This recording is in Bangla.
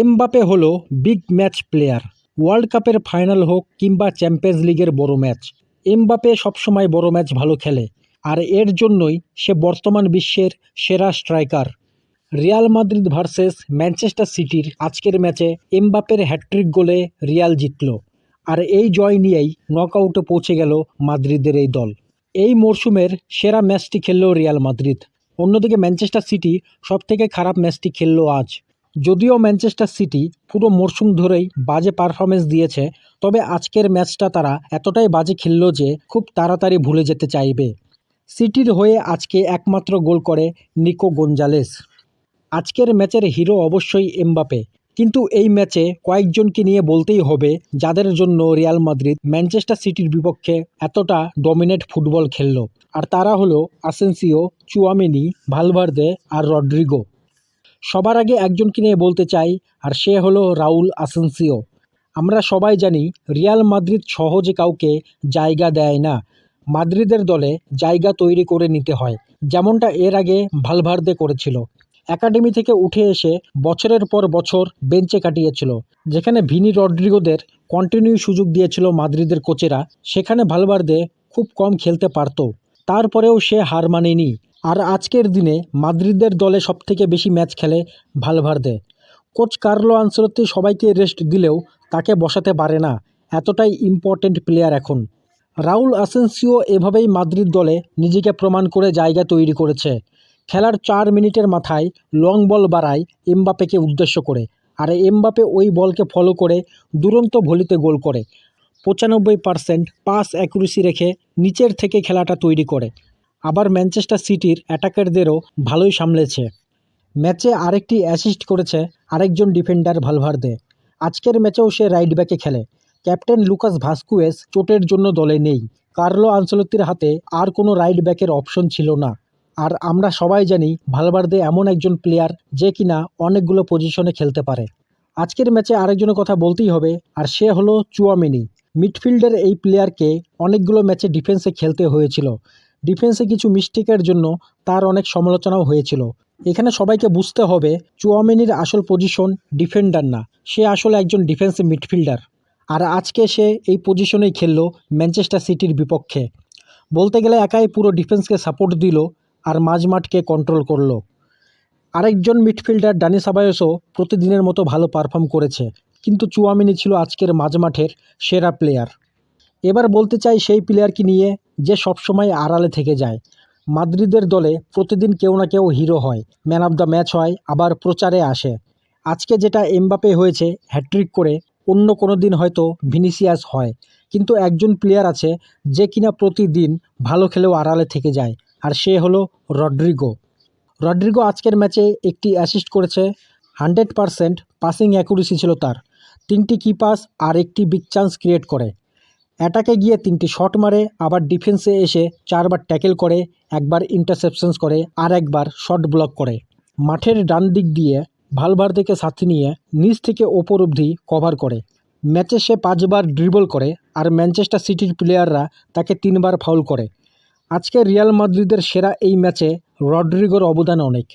এমবাপে হলো বিগ ম্যাচ প্লেয়ার। ওয়ার্ল্ড কাপের ফাইনাল হোক কিংবা চ্যাম্পিয়ন্স লিগের বড় ম্যাচ। এমবাপে সবসময় বড় ম্যাচ ভালো খেলে। আর এর জন্যই সে বর্তমান বিশ্বের সেরা striker. Real Madrid versus Manchester সিটির আজকের ম্যাচে এমবাপের হ্যাট্রিক গোলে রিয়াল জিতল। আর এই জয় নিয়েই নকআউটে পৌঁছে গেল মাদ্রিদের এই দল। এই মরশুমের সেরা ম্যাচটি খেলল রিয়াল মাদ্রিদ। অন্যদিকে ম্যানচেস্টার সিটি সবথেকে খারাপ ম্যাচটি খেলল আজ। যদিও ম্যানচেস্টার সিটি পুরো মরশুম ধরেই বাজে পারফরমেন্স দিয়েছে, তবে আজকের ম্যাচটা তারা এতটাই বাজে খেলল যে খুব তাড়াতাড়ি ভুলে যেতে চাইবে। সিটির হয়ে আজকে একমাত্র গোল করে নিকো গঞ্জালেস। আজকের ম্যাচের হিরো অবশ্যই এমবাপে কিন্তু এই ম্যাচে কয়েকজনকে নিয়ে বলতেই হবে যাদের জন্য রিয়াল মাদ্রিদ ম্যানচেস্টার সিটির বিপক্ষে এতটা ডমিনেট ফুটবল খেলল। আর তারা হলো আসেন্সিও, চুয়ামিনি, ভালভার্দে আর রড্রিগো। সবার আগে একজনকে নিয়ে বলতে চাই, আর সে হলো রাউল আসেন্সিও। আমরা সবাই জানি, রিয়াল মাদ্রিদ সহজে কাউকে জায়গা দেয় না। মাদ্রিদের দলে জায়গা তৈরি করে নিতে হয়, যেমনটা এর আগে ভালভার্দে করেছিল। একাডেমি থেকে উঠে এসে বছরের পর বছর বেঞ্চে কাটিয়েছিল, যেখানে ভিনি রড্রিগোদের কন্টিনিউ সুযোগ দিয়েছিল মাদ্রিদের কোচেরা। সেখানে ভালভার্দে খুব কম খেলতে পারত। তারপরেও সে হার মানেনি। আর আজকের দিনে মাদ্রিদের দলে সবথেকে বেশি ম্যাচ খেলে ভালভার্দে। কোচ কার্লো আনসেলত্তি সবাইকে রেস্ট দিলেও তাকে বসাতে পারে না। এতটাই ইম্পর্টেন্ট প্লেয়ার এখন। রাউল আসেন্সিও এভাবেই মাদ্রিদ দলে নিজেকে প্রমাণ করে জায়গা তৈরি করেছে। খেলার চার মিনিটের মাথায় লং বল বাড়ায় এমবাপেকে উদ্দেশ্য করে। আর এমবাপে ওই বলকে ফলো করে দুরন্ত ভলিতে গোল করে। পঁচানব্বই পারসেন্ট পাস অ্যাকুরেসি রেখে নিচের থেকে খেলাটা তৈরি করে। আবার ম্যানচেস্টার সিটির অ্যাটাকারদেরও ভালোই সামলেছে। ম্যাচে আরেকটি অ্যাসিস্ট করেছে আরেকজন ডিফেন্ডার ভালভার্দে। আজকের ম্যাচেও সে রাইট ব্যাকে খেলে। ক্যাপ্টেন লুকাস ভাস্কুয়েস চোটের জন্য দলে নেই। কার্লো আনসেলত্তির হাতে আর কোনো রাইট ব্যাকের অপশন ছিল না। আর আমরা সবাই জানি ভালভার্দে এমন একজন প্লেয়ার যে কিনা অনেকগুলো পজিশনে খেলতে পারে। আজকের ম্যাচে আরেকজনের কথা বলতেই হবে, আর সে হলো চুয়ামিনি। মিডফিল্ডের এই প্লেয়ারকে অনেকগুলো ম্যাচে ডিফেন্সে খেলতে হয়েছিল। ডিফেন্সে কিছু মিস্টেকের জন্য তার অনেক সমালোচনাও হয়েছিল। এখানে সবাইকে বুঝতে হবে চুয়ামিনির আসল পজিশন ডিফেন্ডার না। সে আসলে একজন ডিফেন্সিভ মিডফিল্ডার আর আজকে সে এই পজিশনেই খেলল ম্যানচেস্টার সিটির বিপক্ষে। বলতে গেলে একাই পুরো ডিফেন্সকে সাপোর্ট দিল আর মাঝমাঠকে কন্ট্রোল করল। আরেকজন মিডফিল্ডার ডানি সাবায়সও প্রতিদিনের মতো ভালো পারফর্ম করেছে। কিন্তু চুয়ামিনি ছিল আজকের মাঝমাঠের সেরা প্লেয়ার এবার বলতে চাই সেই প্লেয়ারকে নিয়ে যে সবসময় আড়ালে থেকে যায়। মাদ্রিদের দলে প্রতিদিন কেউ না কেউ হিরো হয়, ম্যান অফ দ্য ম্যাচ হয়, আবার প্রচারে আসে। আজকে যেটা এমবাপে হয়েছে হ্যাট্রিক করে অন্য কোনো দিন হয়তো ভিনিসিয়াস হয়, কিন্তু একজন প্লেয়ার আছে যে কিনা প্রতিদিন ভালো খেলেও আড়ালে থেকে যায়, আর সে হলো রড্রিগো। রড্রিগো আজকের ম্যাচে একটি অ্যাসিস্ট করেছে, হান্ড্রেড পারসেন্ট পাসিং অ্যাকুরেসি ছিল তার। তিনটি কি পাস আর একটি বিগ চান্স ক্রিয়েট করে। অ্যাটাকে গিয়ে তিনটি শট মারে, আবার ডিফেন্সে এসে চারবার ট্যাকেল করে, একবার ইন্টারসেপশনস করে, আর একবার শট ব্লক করে। মাঠের ডান দিক দিয়ে ভালভার্দেকে সাথে নিয়ে নিচ থেকে ওপর অবধি কভার করে। ম্যাচে সে পাঁচবার ড্রিবল করে, আর ম্যানচেস্টার সিটির প্লেয়াররা তাকে তিনবার ফাউল করে। আজকে রিয়াল মাদ্রিদের সেরা এই ম্যাচে রড্রিগোর অবদান অনেক।